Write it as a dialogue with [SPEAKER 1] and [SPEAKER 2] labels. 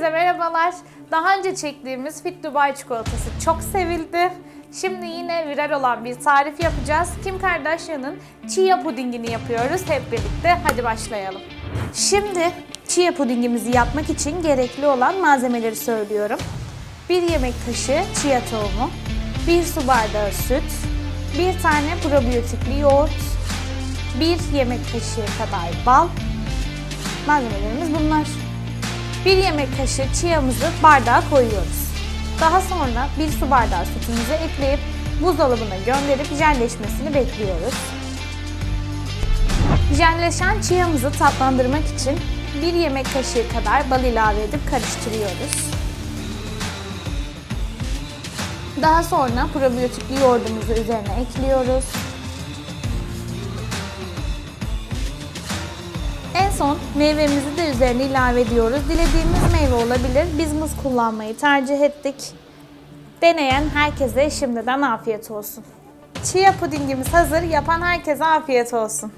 [SPEAKER 1] Herkese merhabalar. Daha önce çektiğimiz Fit Dubai çikolatası çok sevildi. Şimdi yine viral olan bir tarif yapacağız. Kim Kardashian'ın chia pudingini yapıyoruz hep birlikte. Hadi başlayalım. Şimdi chia pudingimizi yapmak için gerekli olan malzemeleri söylüyorum. 1 yemek kaşığı chia tohumu, 1 su bardağı süt, 1 tane probiyotikli yoğurt, 1 yemek kaşığı kadar bal, Malzemelerimiz bunlar. 1 yemek kaşığı chia'mızı bardağa koyuyoruz. Daha sonra 1 su bardağı sütümüzü ekleyip buzdolabına gönderip jelleşmesini bekliyoruz. Jelleşen chia'mızı tatlandırmak için 1 yemek kaşığı kadar bal ilave edip karıştırıyoruz. Daha sonra probiyotikli yoğurdumuzu üzerine ekliyoruz. Son meyvemizi de üzerine ilave ediyoruz. Dilediğimiz meyve olabilir. Biz muz kullanmayı tercih ettik. Deneyen herkese şimdiden afiyet olsun. Chia pudingimiz hazır. Yapan herkese afiyet olsun.